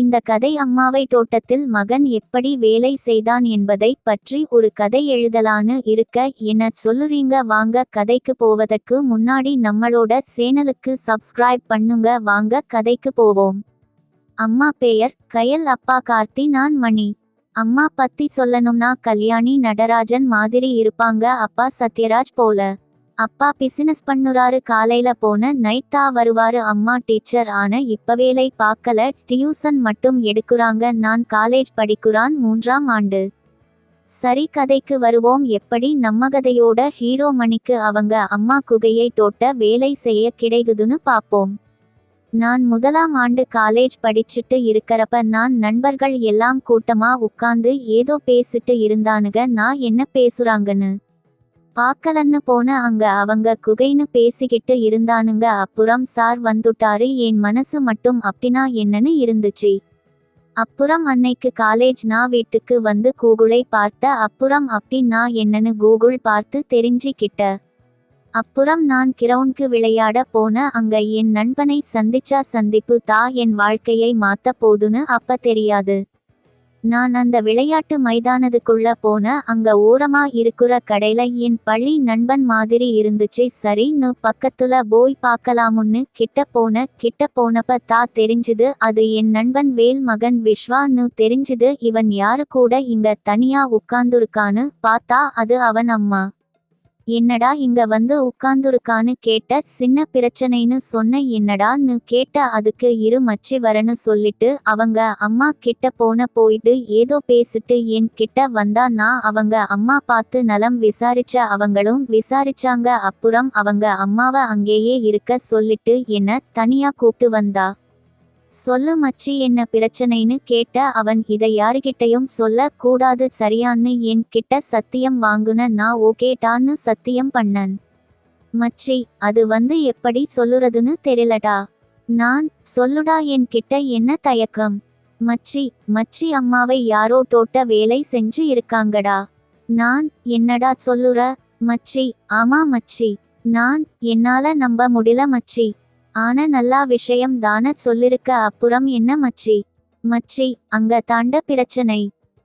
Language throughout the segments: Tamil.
இந்த கதை அம்மாவை தோட்டத்தில் மகன் எப்படி வேலை செய்தான் என்பதை பற்றி ஒரு கதை எழுதலான்னு இருக்க என்ன சொல்லுறீங்க? வாங்க கதைக்கு போவதற்கு முன்னாடி நம்மளோட சேனலுக்கு சப்ஸ்கிரைப் பண்ணுங்க. வாங்க கதைக்கு போவோம். அம்மா பெயர் கயல் அப்பா கார்த்தி நான் மணி. அம்மா பத்தி சொல்லணும்னா கல்யாணி நடராஜன் மாதிரி இருப்பாங்க. அப்பா சத்யராஜ் போல. அப்பா பிசினஸ் பண்ணுறாரு. காலையில போன நைட் தான் வருவாரு. அம்மா டீச்சர் ஆன இப்ப வேலை பார்க்கல. டியூசன் மட்டும் எடுக்குறாங்க. நான் காலேஜ் படிக்குறான் மூன்றாம் ஆண்டு. சரி கதைக்கு வருவோம். எப்படி நம்ம கதையோட ஹீரோ மணிக்கு அவங்க அம்மா குகையை தோட்ட வேலை செய்ய கிடைக்குதுன்னு பார்ப்போம். நான் முதலாம் ஆண்டு காலேஜ் படிச்சுட்டு இருக்கிறப்ப நான் நண்பர்கள் எல்லாம் கூட்டமா உட்காந்து ஏதோ பேசிட்டு இருந்தானுங்க. நான் என்ன பேசுறாங்கன்னு? பாக்கலன்னு போன அங்க அவங்க குகைன்னு பேசிக்கிட்டு இருந்தானுங்க. அப்புறம் சார் வந்துட்டாரு. என் மனசு மட்டும் அப்படின்னா என்னன்னு இருந்துச்சு. அப்புறம் அன்னைக்கு காலேஜ் நான் வீட்டுக்கு வந்து கூகுளை பார்த்த. அப்புறம் அப்படி நான் என்னன்னு கூகுள் பார்த்து தெரிஞ்சுக்கிட்ட. அப்புறம் நான் கிரவுண்ட்க்கு விளையாட போன. அங்க என் நண்பனை சந்திச்சா சந்திப்பு தா. என் வாழ்க்கையை மாத்த போதுன்னு அப்ப தெரியாது. நான் அந்த விளையாட்டு மைதானத்துக்குள்ள போன அங்க ஓரமா இருக்கிற கடையில என் பள்ளி நண்பன் மாதிரி இருந்துச்சு. சரின்னு பக்கத்துல போய் பார்க்கலாமுன்னு கிட்ட போன கிட்ட போனப்ப தா தெரிஞ்சுது அது என் நண்பன் வேல் மகன் விஸ்வான்னு தெரிஞ்சுது இவன் யாரு கூட இங்க தனியா உட்கார்ந்துருக்கான்னு பார்த்தா அது அவன் அம்மா. என்னடா இங்க வந்து உட்கார்ந்துருக்கான்னு கேட்ட சின்ன பிரச்சனைன்னு சொன்ன என்னடான்னு கேட்ட அதுக்கு இரு மச்சி வரன்னு சொல்லிட்டு அவங்க அம்மா கிட்ட போன போயிட்டு ஏதோ பேசிட்டு என் கிட்ட வந்தா நான் அவங்க அம்மா பார்த்து நலம் விசாரிச்ச அவங்களும் விசாரிச்சாங்க. அப்புறம் அவங்க அம்மாவை அங்கேயே இருக்க சொல்லிட்டு என்ன தனியா கூப்பிட்டு வந்தா. சொல்லு மச்சி என்ன பிரச்சனைன்னு கேட்ட அவன் இதை யாருகிட்டையும் சொல்ல கூடாது சரியான்னு என் கிட்ட சத்தியம் வாங்குன நான் ஓகேட்டான்னு சத்தியம் பண்ணன். மச்சி அது வந்து எப்படி சொல்லுறதுன்னு தெரியலடா. நான் சொல்லுடா என் கிட்ட என்ன தயக்கம். மச்சி மச்சி அம்மாவை யாரோ தோட்ட வேலை செஞ்சு இருக்காங்கடா. நான் என்னடா சொல்லுற? மச்சி ஆமா மச்சி. நான் என்னால நம்ப முடியல மச்சி. ஆன நல்லா விஷயம் தான சொல்லிருக்க அப்புறம் என்ன மச்சி? மச்சி அங்க தாண்ட பிரச்சனை.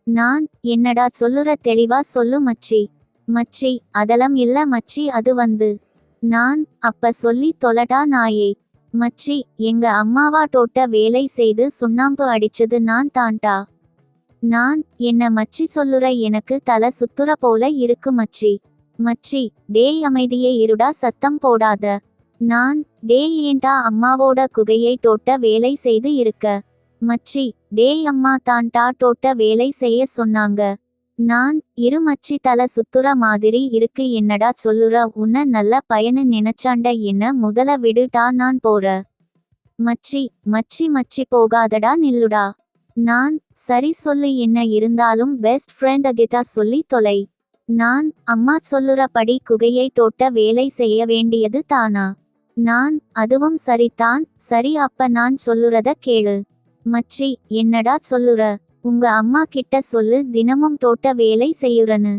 நான் என்னடா சொல்லுற தெளிவா சொல்லு மச்சி. மச்சி அதெல்லாம் இல்ல மச்சி அது வந்து. நான் அப்ப சொல்லி தொலடா நாயே. மச்சி எங்க அம்மாவா தோட்ட வேலை செய்து சுண்ணாம்பு அடிச்சது நான் தாண்டா. நான் என்ன மச்சி சொல்லுற எனக்கு தலை சுத்துற போல இருக்கு மச்சி. மச்சி டேய் அமைதியே இருடா சத்தம் போடாத. நான் டே ஏன்டா அம்மாவோட குகையை தோட்ட வேலை செய்து இருக்க? மச்சி டே அம்மா தான்டா தோட்ட வேலை செய்ய சொன்னாங்க. நான் இரு மச்சி தலை சுத்துற மாதிரி இருக்கு என்னடா சொல்லுற? உன்ன நல்ல பயனு நினைச்சாண்ட என்ன? முதல விடுடா நான் போற. மச்சி மச்சி மச்சி போகாதடா நில்லுடா. நான் சரி சொல்லு என்ன இருந்தாலும் பெஸ்ட் ஃப்ரெண்ட் கிட்ட சொல்லி தொலை. நான் அம்மா சொல்லுறபடி குகையை தோட்ட வேலை செய்ய வேண்டியது தானா? நான் அதுவும் சரிதான் சரி அப்ப நான் சொல்லுறத கேளு. மச்சி என்னடா சொல்லுற? உங்க அம்மா கிட்ட சொல்லு தினமும் தோட்ட வேலை செய்யுறன்னு.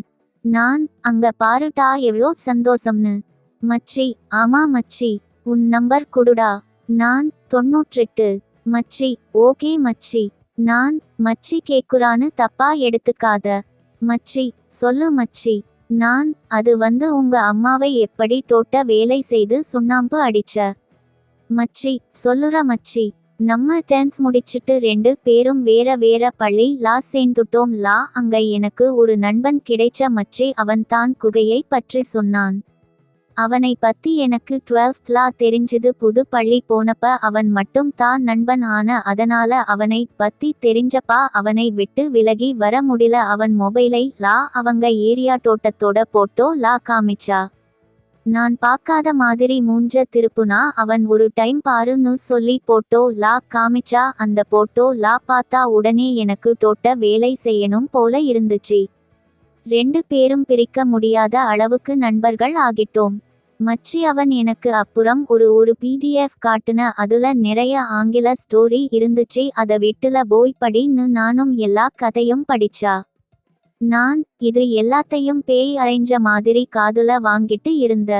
நான் அங்க பாருட்டா எவ்வளோ சந்தோஷம்னு. மச்சி ஆமா மச்சி உன் நம்பர் குடுடா. நான் தொண்ணூற்றெட்டு. மச்சி ஓகே மச்சி. நான் மச்சி கேக்குறான்னு தப்பா எடுத்துக்காத. மச்சி சொல்லு மச்சி. நான் அது வந்து உங்க அம்மாவை எப்படி தோட்ட வேலை செய்து சுண்ணாம்பு அடிச்ச? மச்சி சொல்லுற மச்சி. நம்ம டென்த் முடிச்சிட்டு ரெண்டு பேரும் வேற வேற பள்ளி லா சேர்ந்துட்டோம் லா அங்க எனக்கு ஒரு நண்பன் கிடைச்ச மச்சி அவன் தான் குகையை பற்றி சொன்னான். அவனை பத்தி எனக்கு டுவெல்த் லா தெரிஞ்சது புது பள்ளி போனப்ப அவன் மட்டும் தான் நண்பன் ஆன அதனால அவனை பத்தி தெரிஞ்சப்பா அவனை விட்டு விலகி வர முடியல. அவன் மொபைலை லா அவங்க ஏரியா தோட்டத்தோட போட்டோ லா காமிச்சா. நான் பார்க்காத மாதிரி மூஞ்ச திருப்புனா அவன் ஒரு டைம் பாருன்னு சொல்லி போட்டோ லா காமிச்சா. அந்த போட்டோ லா பார்த்தா உடனே எனக்கு தோட்ட வேலை செய்யணும் போல இருந்துச்சு. ரெண்டு பேரும் பிரிக்க முடியாத அளவுக்கு நண்பர்கள் ஆகிட்டோம். மச்சி அவன் எனக்கு அப்புறம் ஒரு ஒரு பிடிஎஃப் காட்டுன அதுல நிறைய ஆங்கில ஸ்டோரி இருந்துச்சு அத வீட்டுல போய் படின்னு நானும் எல்லா கதையும் படிச்சா. நான் இது எல்லாத்தையும் பேய் அரைஞ்ச மாதிரி காதுல வாங்கிட்டு இருந்த.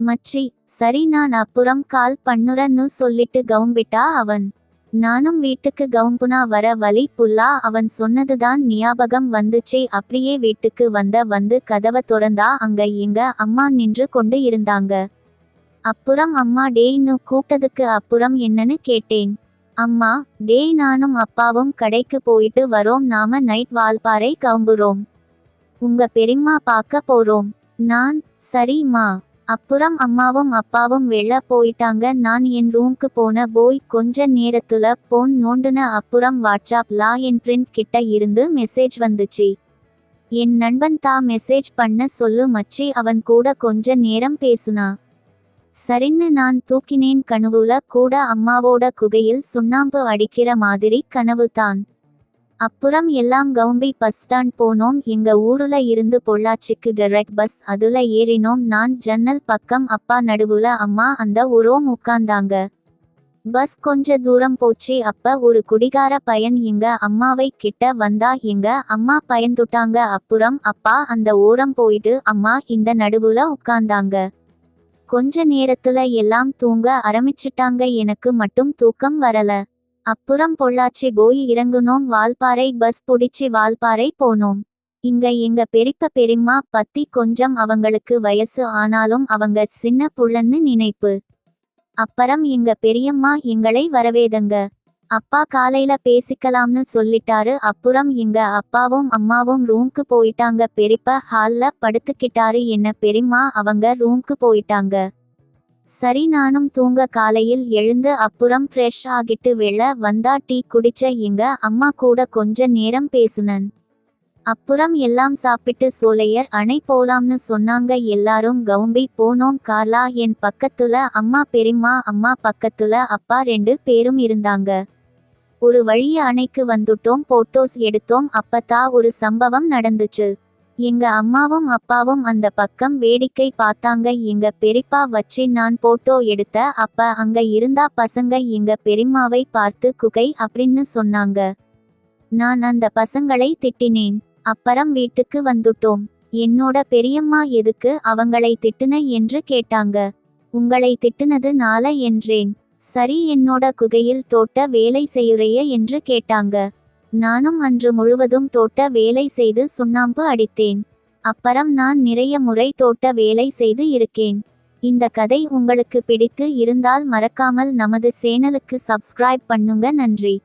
மச்சி சரி நான் அப்புறம் கால் பண்ணுறன்னு சொல்லிட்டு கவும்பிட்டா அவன். நானும் வீட்டுக்கு கவும்புனா வர வழி புல்லா அவன் சொன்னதுதான் ஞாபகம் வந்துச்சே அப்படியே வீட்டுக்கு வந்த வந்து கதவ திறந்தா அங்க இங்க அம்மா நின்று கொண்டு இருந்தாங்க. அப்புறம் அம்மா டேய்னு கூப்பிட்டதுக்கு அப்புறம் என்னன்னு கேட்டேன். அம்மா டேய் நானும் அப்பாவும் கடைக்கு போயிட்டு வரோம் நாம நைட் வால்பாறை கவும்புறோம். உங்க பெரியம்மா பார்க்க போறோம். நான் சரிம்மா. அப்புறம் அம்மாவும் அப்பாவும் வெளில போயிட்டாங்க. நான் என் ரூம்க்கு போன போய் கொஞ்ச நேரத்துல போன் நோண்டுன அப்புறம் வாட்ஸ்அப்ல என் ஃப்ரெண்ட் கிட்ட இருந்து மெசேஜ் வந்துச்சு. என் நண்பன் தா மெசேஜ் பண்ண சொல்லு மச்சி அவன் கூட கொஞ்ச நேரம் பேசுனா. சரின்னு நான் தூக்கினேன். கனவுல கூட அம்மாவோட குகையில் சுண்ணாம்பு அடிக்கிற மாதிரி கனவு தான். அப்புறம் எல்லாம் கவும்பி பஸ் ஸ்டாண்ட் போனோம். எங்க ஊருல இருந்து பொள்ளாச்சிக்கு டைரக்ட் பஸ் அதுல ஏறினோம். நான் ஜன்னல் பக்கம் அப்பா நடுவுல அம்மா அந்த உரோம் உட்கார்ந்தாங்க. பஸ் கொஞ்ச தூரம் போச்சு. அப்ப ஒரு குடிகார பையன் எங்க அம்மாவை கிட்ட வந்தா எங்க அம்மா பயந்துட்டாங்க அப்புறம் அப்பா அந்த ஓரம் போயிட்டு அம்மா இந்த நடுவுல உட்கார்ந்தாங்க. கொஞ்ச நேரத்துல எல்லாம் தூங்க ஆரம்பிச்சிட்டாங்க. எனக்கு மட்டும் தூக்கம் வரல. அப்புறம் பொள்ளாச்சி போய் இறங்குனோம். வால்பாறை பஸ் புடிச்சு வால்பாறை போனோம். இங்க எங்க பெரிப்ப பெரியம்மா பத்தி கொஞ்சம் அவங்களுக்கு வயசு. ஆனாலும் அவங்க சின்ன புள்ளன்னு நினைப்பு. அப்புறம் எங்க பெரியம்மா எங்களை வரவேதங்க. அப்பா காலையில பேசிக்கலாம்னு சொல்லிட்டாரு. அப்புறம் எங்க அப்பாவும் அம்மாவும் ரூம்க்கு போயிட்டாங்க. பெரியப்ப ஹால்ல படுத்துக்கிட்டாரு. என்ன பெரியம்மா அவங்க ரூம்க்கு போயிட்டாங்க. சரி நானும் தூங்க காலையில் எழுந்து அப்புறம் ஃப்ரெஷ் ஆகிட்டு வெளில வந்தா டீ குடிச்ச எங்க அம்மா கூட கொஞ்ச நேரம் பேசுனன். அப்புறம் எல்லாம் சாப்பிட்டு சோலையர் அணை போலாம்னு சொன்னாங்க. எல்லாரும் கவும்பி போனோம். கார்லா என் பக்கத்துல அம்மா பெரியம்மா அம்மா பக்கத்துல அப்பா ரெண்டு பேரும் இருந்தாங்க. ஒரு வழிய அணைக்கு வந்துட்டோம். போட்டோஸ் எடுத்தோம். அப்பத்தா ஒரு சம்பவம் நடந்துச்சு. எங்க அம்மாவும் அப்பாவும் அந்த பக்கம் வேடிக்கை பார்த்தாங்க. எங்க பெரிப்பா வச்சு நான் போட்டோ எடுத்த அப்ப அங்க இருந்தா பசங்க எங்க பெரியம்மாவை பார்த்து குகை அப்படின்னு சொன்னாங்க. நான் அந்த பசங்களை திட்டினேன். அப்புறம் வீட்டுக்கு வந்துட்டோம். என்னோட பெரியம்மா எதுக்கு அவங்களை திட்டுன என்று கேட்டாங்க. உங்களை திட்டுனது நால என்றேன். சரி என்னோட குகையில் தோட்ட வேலை செய்யுறைய என்று கேட்டாங்க. நானும் அன்று முழுவதும் தோட்ட வேலை செய்து சுண்ணாம்பு அடித்தேன். அப்புறம் நான் நிறைய முறை தோட்ட வேலை செய்து இருக்கேன். இந்த கதை உங்களுக்கு பிடித்து இருந்தால் மறக்காமல் நமது சேனலுக்கு சப்ஸ்கிரைப் பண்ணுங்க. நன்றி.